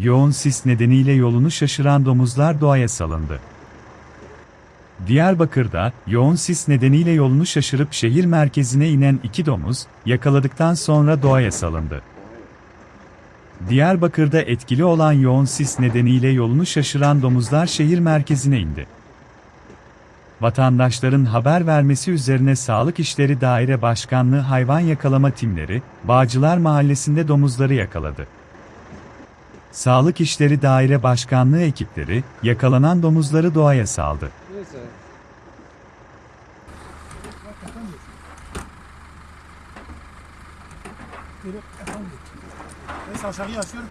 yoğun sis nedeniyle yolunu şaşıran domuzlar doğaya salındı. Diyarbakır'da, yoğun sis nedeniyle yolunu şaşırıp şehir merkezine inen iki domuz, yakaladıktan sonra doğaya salındı. Diyarbakır'da etkili olan yoğun sis nedeniyle yolunu şaşıran domuzlar şehir merkezine indi. Vatandaşların haber vermesi üzerine Sağlık İşleri Daire Başkanlığı hayvan yakalama timleri, Bağcılar Mahallesi'nde domuzları yakaladı. Sağlık İşleri Daire Başkanlığı ekipleri, yakalanan domuzları doğaya saldı. Neyse. Neyse aşağıya açıyorum.